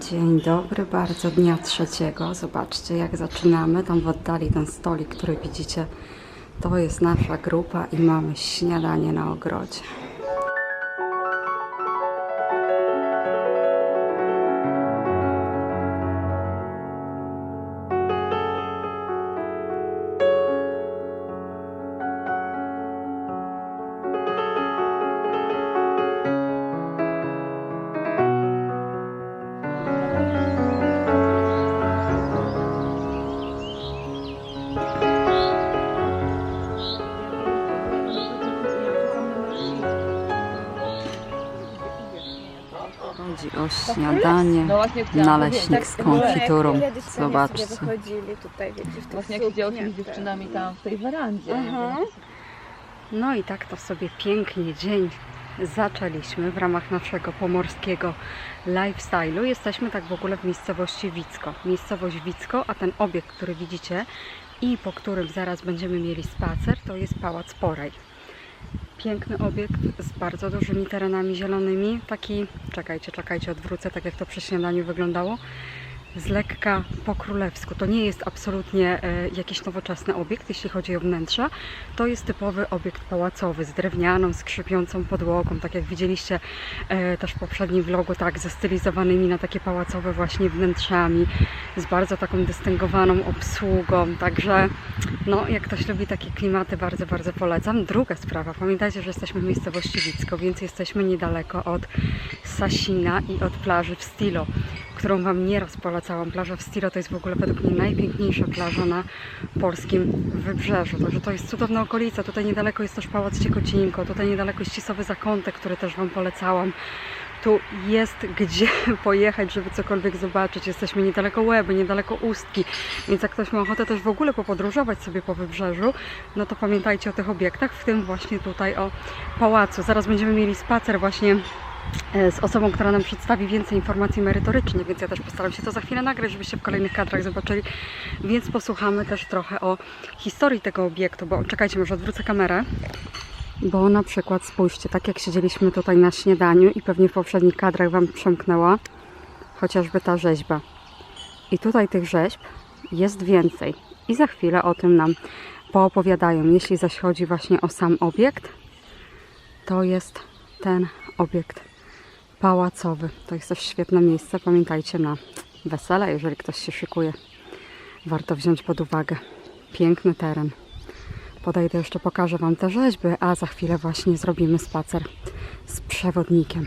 Dzień dobry, bardzo dnia trzeciego. Zobaczcie, jak zaczynamy. Tam w oddali ten stolik, który widzicie, to jest nasza grupa i mamy śniadanie na ogrodzie. Chodzi o śniadanie, No naleśnik z konfiturą. Zobaczcie. Właśnie jak siedziało z sukniach, dziewczynami tam w tej werandzie. No i tak to sobie pięknie dzień zaczęliśmy w ramach naszego pomorskiego lifestyle'u. Jesteśmy tak w ogóle w miejscowości Wicko. Miejscowość Wicko, a ten obiekt, który widzicie i po którym zaraz będziemy mieli spacer, to jest Pałac Porej. Piękny obiekt z bardzo dużymi terenami zielonymi. Taki, czekajcie, czekajcie, odwrócę, tak jak to przy śniadaniu wyglądało. Z lekka po królewsku. To nie jest absolutnie e, jakiś nowoczesny obiekt, jeśli chodzi o wnętrza. To jest typowy obiekt pałacowy z drewnianą, skrzypiącą podłogą, tak jak widzieliście e, też w poprzednim vlogu, tak, zestylizowanymi na takie pałacowe właśnie wnętrzami, z bardzo taką dystyngowaną obsługą, także no, jak ktoś lubi takie klimaty, bardzo, bardzo polecam. Druga sprawa, pamiętajcie, że jesteśmy w miejscowości Wicko, więc jesteśmy niedaleko od Sasina i od plaży w Stilo, którą Wam nieraz polecałam. Plaża w Stilo to jest w ogóle według mnie najpiękniejsza plaża na polskim wybrzeżu. Także to jest cudowna okolica. Tutaj niedaleko jest też Pałac Ciekocinko, tutaj niedaleko jest Cisowy Zakątek, który też Wam polecałam. Tu jest gdzie pojechać, żeby cokolwiek zobaczyć. Jesteśmy niedaleko Łeby, niedaleko Ustki, więc jak ktoś ma ochotę też w ogóle popodróżować sobie po wybrzeżu, no to pamiętajcie o tych obiektach, w tym właśnie tutaj o pałacu. Zaraz będziemy mieli spacer właśnie z osobą, która nam przedstawi więcej informacji merytorycznych, więc ja też postaram się to za chwilę nagrać, żebyście w kolejnych kadrach zobaczyli. Więc posłuchamy też trochę o historii tego obiektu, bo czekajcie, może odwrócę kamerę. Bo na przykład spójrzcie, tak jak siedzieliśmy tutaj na śniadaniu i pewnie w poprzednich kadrach Wam przemknęła chociażby ta rzeźba. I tutaj tych rzeźb jest więcej. I za chwilę o tym nam poopowiadają. Jeśli zaś chodzi właśnie o sam obiekt, to jest ten obiekt pałacowy. To jest też świetne miejsce, pamiętajcie, na wesele, jeżeli ktoś się szykuje. Warto wziąć pod uwagę. Piękny teren. Podejdę jeszcze, pokażę Wam te rzeźby, a za chwilę właśnie zrobimy spacer z przewodnikiem.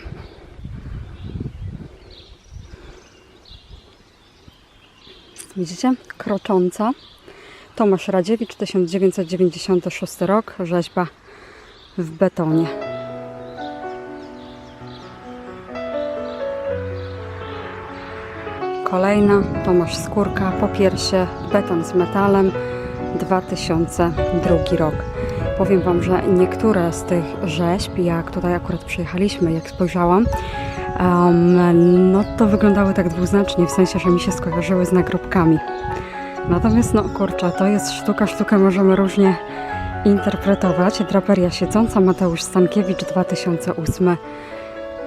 Widzicie? Krocząca. Tomasz Radziewicz, 1996 rok, rzeźba w betonie. Kolejna, Tomasz Skórka, po piersie, beton z metalem, 2002 rok. Powiem Wam, że niektóre z tych rzeźb, jak tutaj akurat przyjechaliśmy, jak spojrzałam, em, no to wyglądały tak dwuznacznie, w sensie, że mi się skojarzyły z nagrobkami. Natomiast, no kurczę, to jest sztuka, sztukę możemy różnie interpretować. Draperia siedząca, Mateusz Stankiewicz, 2008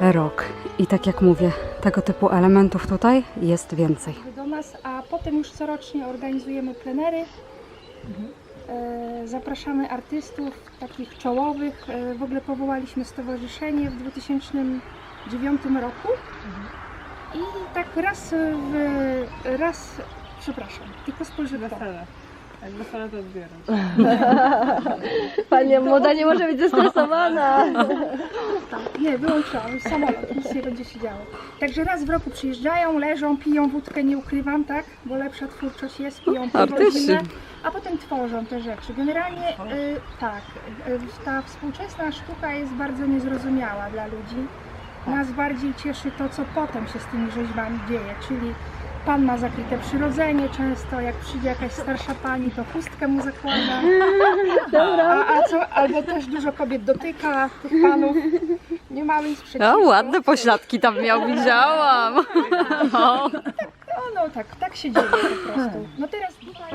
rok. I tak jak mówię, tego typu elementów tutaj jest więcej. do nas, a potem już corocznie organizujemy plenery. E, Zapraszamy artystów takich czołowych. E, W ogóle powołaliśmy stowarzyszenie w 2009 roku. I tak raz w raz, przepraszam, tylko spojrzę w to. Jak wesele to odbieram. Pani młoda nie może być zestresowana. Tak, nie, wyłączyłam, już samolot, nic nie będzie się działo. Także raz w roku przyjeżdżają, leżą, piją wódkę, nie ukrywam, tak? Bo lepsza twórczość jest, piją piwo Artyści. zimne, a potem tworzą te rzeczy. Generalnie y, tak, y, ta współczesna sztuka jest bardzo niezrozumiała dla ludzi. Nas bardziej cieszy to, co potem się z tymi rzeźbami dzieje, czyli pan ma zakryte przyrodzenie często, jak przyjdzie jakaś starsza pani, to chustkę mu zakłada. A, a co, albo też dużo kobiet dotyka tych panów. Nie mamy nic przeciwko. O, ładne pośladki tam miał, widziałam. No. No, no tak, tak się dzieje po prostu. No teraz tutaj...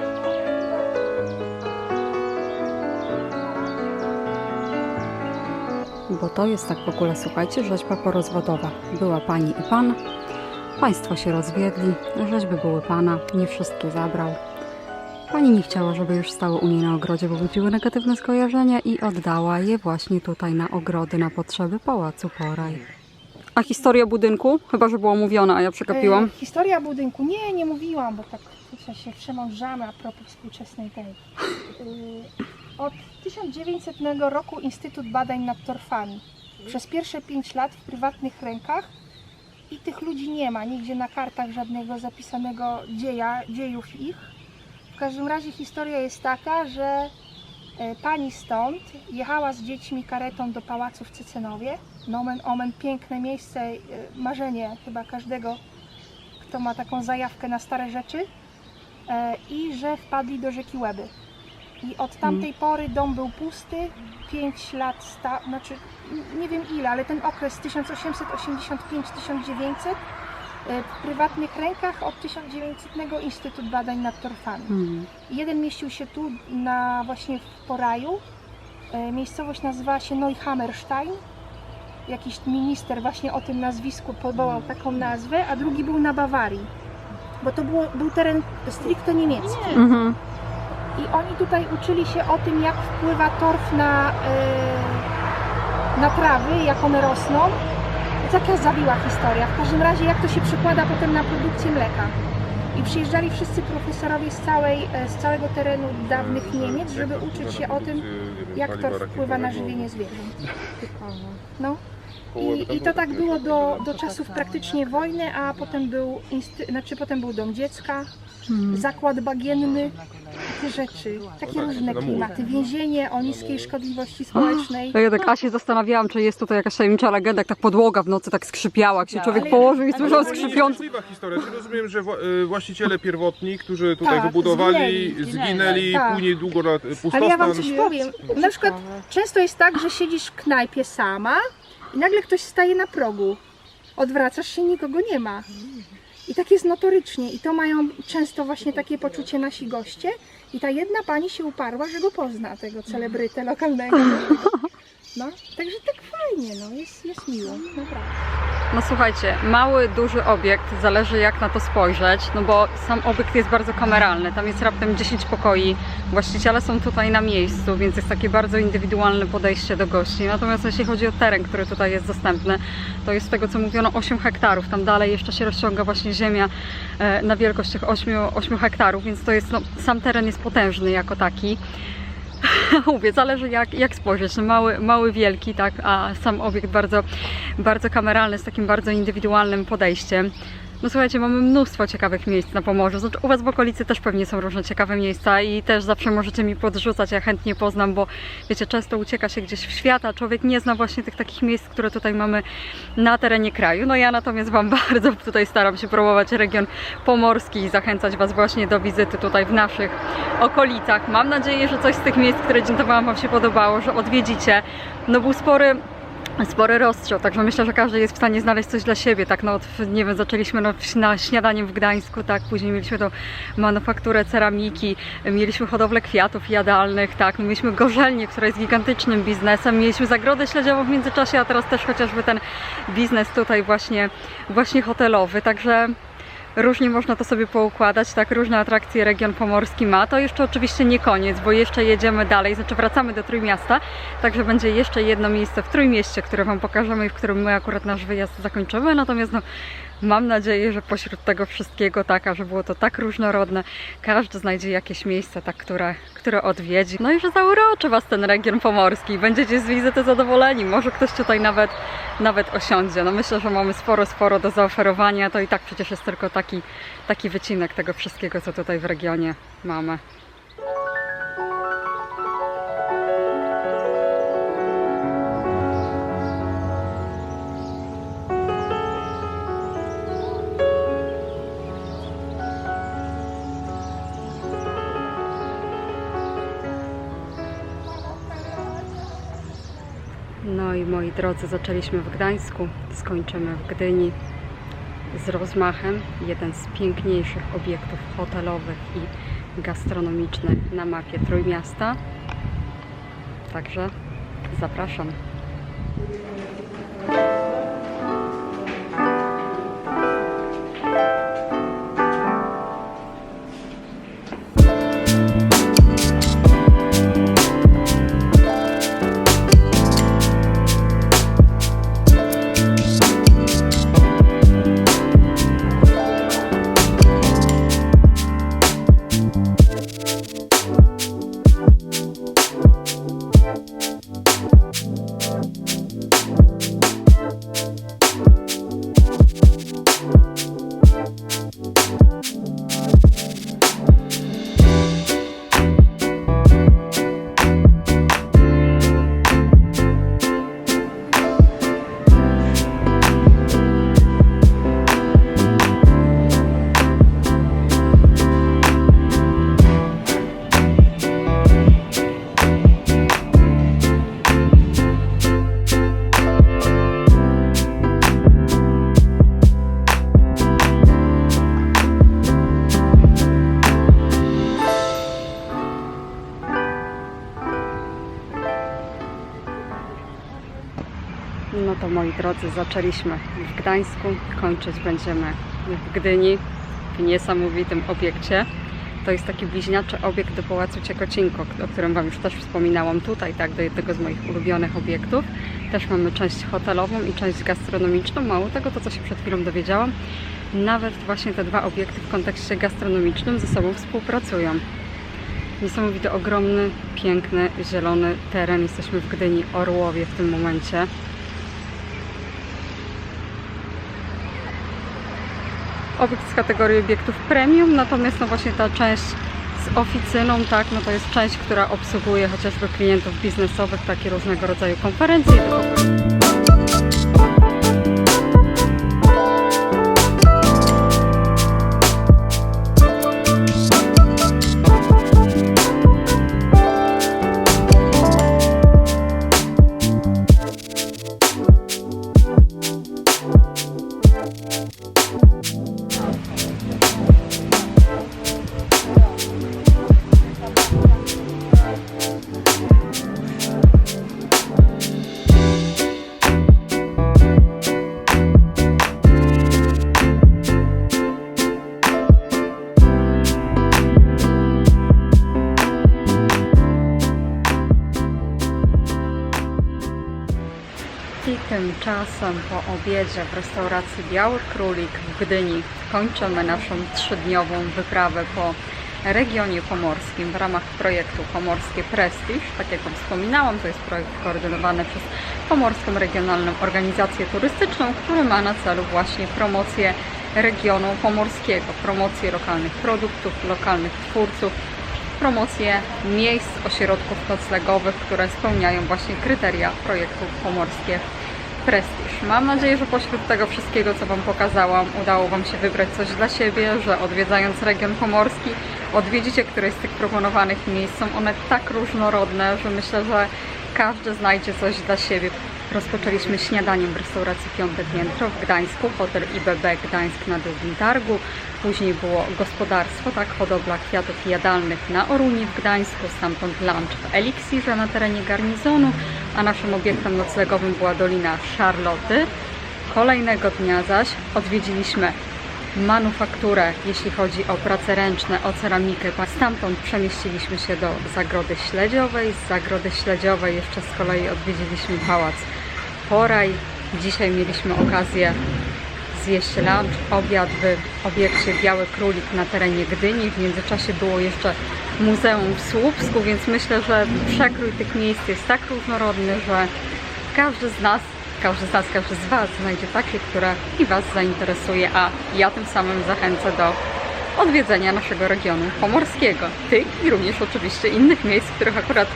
Bo to jest tak w ogóle, słuchajcie, rzeźba porozwodowa. Była pani i pan, Państwo się rozwiedli, rzeźby były pana, nie wszystkie zabrał. Pani nie chciała, żeby już stały u niej na ogrodzie, bo budziły negatywne skojarzenia i oddała je właśnie tutaj na ogrody na potrzeby Pałacu Poraj. A historia budynku? Chyba, że była mówiona, a ja przegapiłam. E, historia budynku. Nie, nie mówiłam, bo tak w się przemążamy a propos współczesnej tej. E, od 1900 roku Instytut Badań nad Torfami. Przez pierwsze 5 lat w prywatnych rękach i tych ludzi nie ma nigdzie na kartach żadnego zapisanego dzieja, dziejów ich. W każdym razie historia jest taka, że e, pani stąd jechała z dziećmi karetą do pałacu w Cecenowie. Nomen omen, piękne miejsce, e, marzenie chyba każdego, kto ma taką zajawkę na stare rzeczy. E, I że wpadli do rzeki Łeby. I od tamtej pory dom był pusty, 5 lat stał, znaczy nie wiem ile, ale ten okres 1885-1900 e, w prywatnych rękach od 1900 Instytut Badań nad Torfami. Hmm. Jeden mieścił się tu na właśnie w Poraju. E, Miejscowość nazywała się Neuhammerstein. Jakiś minister właśnie o tym nazwisku powołał taką nazwę, a drugi był na Bawarii. Bo to było, był teren stricte niemiecki. Mhm. I oni tutaj uczyli się o tym, jak wpływa torf na, e, na trawy, jak one rosną. Taka zawiła historia. W każdym razie, jak to się przekłada potem na produkcję mleka. I przyjeżdżali wszyscy profesorowie z, całej, e, z całego terenu dawnych Niemiec, żeby uczyć się o tym, jak to wpływa na żywienie zwierząt. No. I, I to tak było do, do czasów praktycznie wojny, a potem był, znaczy potem był dom dziecka, Hmm. zakład bagienny, takie rzeczy, takie różne klimaty, więzienie o niskiej szkodliwości społecznej. Ja tak a się zastanawiałam, czy jest tutaj jakaś tajemnicza legenda, jak tak podłoga w nocy tak skrzypiała, jak się człowiek ale- położył i słyszał ale- skrzypiące. Szczęśliwa historia. Czy rozumiem, że wła- y, właściciele pierwotni, którzy tutaj Tak, wybudowali, zginęli. zginęli, Tak. później długo lat pustostan. Ale ja wam coś powiem, na przykład często jest tak, że siedzisz w knajpie sama i nagle ktoś staje na progu, odwracasz się, nikogo nie ma. I tak jest notorycznie i to mają często właśnie takie poczucie nasi goście i ta jedna pani się uparła, że go pozna, tego celebrytę lokalnego. No, także tak fajnie, no, jest, jest miło, naprawdę. No słuchajcie, mały, duży obiekt, zależy jak na to spojrzeć, no bo sam obiekt jest bardzo kameralny, tam jest raptem 10 pokoi, właściciele są tutaj na miejscu, więc jest takie bardzo indywidualne podejście do gości. Natomiast jeśli chodzi o teren, który tutaj jest dostępny, to jest z tego co mówiono 8 hektarów, tam dalej jeszcze się rozciąga właśnie ziemia e, na wielkość tych 8, 8 hektarów, więc to jest, no, sam teren jest potężny jako taki. Mówię, zależy jak, jak spojrzeć. No mały, mały, wielki, tak, a sam obiekt bardzo, bardzo kameralny, z takim bardzo indywidualnym podejściem. No słuchajcie, mamy mnóstwo ciekawych miejsc na Pomorzu. Znaczy, u Was w okolicy też pewnie są różne ciekawe miejsca i też zawsze możecie mi podrzucać, ja chętnie poznam, bo wiecie, często ucieka się gdzieś w świat, a człowiek nie zna właśnie tych takich miejsc, które tutaj mamy na terenie kraju. No ja natomiast Wam bardzo tutaj staram się promować region pomorski i zachęcać Was właśnie do wizyty tutaj w naszych okolicach. Mam nadzieję, że coś z tych miejsc, które dziętowałam Wam się podobało, że odwiedzicie. No był spory spory rozstrzał, także myślę, że każdy jest w stanie znaleźć coś dla siebie, tak no, nie wiem, zaczęliśmy no, na śniadaniem w Gdańsku, tak, później mieliśmy tą manufakturę ceramiki, mieliśmy hodowlę kwiatów jadalnych, tak, mieliśmy gorzelnię, która jest gigantycznym biznesem, mieliśmy zagrodę śledziową w międzyczasie, a teraz też chociażby ten biznes tutaj właśnie, właśnie hotelowy, także różnie można to sobie poukładać, tak, różne atrakcje region pomorski ma. To jeszcze oczywiście nie koniec, bo jeszcze jedziemy dalej, znaczy wracamy do Trójmiasta, także będzie jeszcze jedno miejsce w Trójmieście, które Wam pokażemy i w którym my akurat nasz wyjazd zakończymy, natomiast no, mam nadzieję, że pośród tego wszystkiego taka, że było to tak różnorodne, każdy znajdzie jakieś miejsce, tak, które, które odwiedzi. No i że zauroczy Was ten region pomorski, będziecie z wizyty zadowoleni, może ktoś tutaj nawet, nawet osiądzie. No myślę, że mamy sporo, sporo do zaoferowania, to i tak przecież jest tylko taki, taki wycinek tego wszystkiego, co tutaj w regionie mamy. No i moi drodzy, zaczęliśmy w Gdańsku, skończymy w Gdyni z rozmachem. Jeden z piękniejszych obiektów hotelowych i gastronomicznych na mapie Trójmiasta. Także zapraszam. Drodzy, zaczęliśmy w Gdańsku, kończyć będziemy w Gdyni, w niesamowitym obiekcie. To jest taki bliźniaczy obiekt do Pałacu Ciekocinko, o którym Wam już też wspominałam tutaj, tak, do jednego z moich ulubionych obiektów. Też mamy część hotelową i część gastronomiczną. Mało tego, to co się przed chwilą dowiedziałam, nawet właśnie te dwa obiekty w kontekście gastronomicznym ze sobą współpracują. Niesamowity, ogromny, piękny, zielony teren. Jesteśmy w Gdyni Orłowie w tym momencie. Obiekt z kategorii obiektów premium, natomiast no właśnie ta część z oficyną, tak, no to jest część, która obsługuje chociażby klientów biznesowych, takie różnego rodzaju konferencje. Tymczasem po obiedzie w restauracji Biały Królik w Gdyni kończymy naszą trzydniową wyprawę po regionie pomorskim w ramach projektu Pomorskie Prestige. Tak jak Wam wspominałam, to jest projekt koordynowany przez Pomorską Regionalną Organizację Turystyczną, który ma na celu właśnie promocję regionu pomorskiego, promocję lokalnych produktów, lokalnych twórców, promocję miejsc, ośrodków noclegowych, które spełniają właśnie kryteria projektu Pomorskie Prestiż. Mam nadzieję, że pośród tego wszystkiego, co Wam pokazałam, udało Wam się wybrać coś dla siebie, że odwiedzając region pomorski, odwiedzicie któreś z tych proponowanych miejsc. Są one tak różnorodne, że myślę, że każdy znajdzie coś dla siebie. Rozpoczęliśmy śniadaniem w restauracji Piąte Piętro w Gdańsku, hotel IBB Gdańsk na Długim Targu. Później było gospodarstwo, tak, hodowla kwiatów jadalnych na Oruni w Gdańsku, stamtąd lunch w Eliksirze na terenie garnizonu, a naszym obiektem noclegowym była Dolina Charloty. Kolejnego dnia zaś odwiedziliśmy manufakturę, jeśli chodzi o prace ręczne, o ceramikę. Stamtąd przemieściliśmy się do Zagrody Śledziowej. Z Zagrody Śledziowej jeszcze z kolei odwiedziliśmy Pałac Poraj. Dzisiaj mieliśmy okazję zjeść lunch, obiad w obiekcie Biały Królik na terenie Gdyni. W międzyczasie było jeszcze Muzeum w Słupsku, więc myślę, że przekrój tych miejsc jest tak różnorodny, że każdy z nas, każdy z nas, każdy z Was znajdzie takie, które i Was zainteresuje, a ja tym samym zachęcę do odwiedzenia naszego regionu pomorskiego. Tych i również oczywiście innych miejsc, których akurat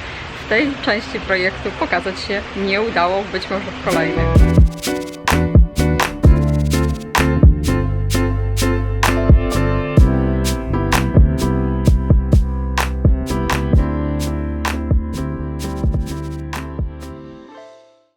tej części projektu pokazać się nie udało, być może w kolejnych.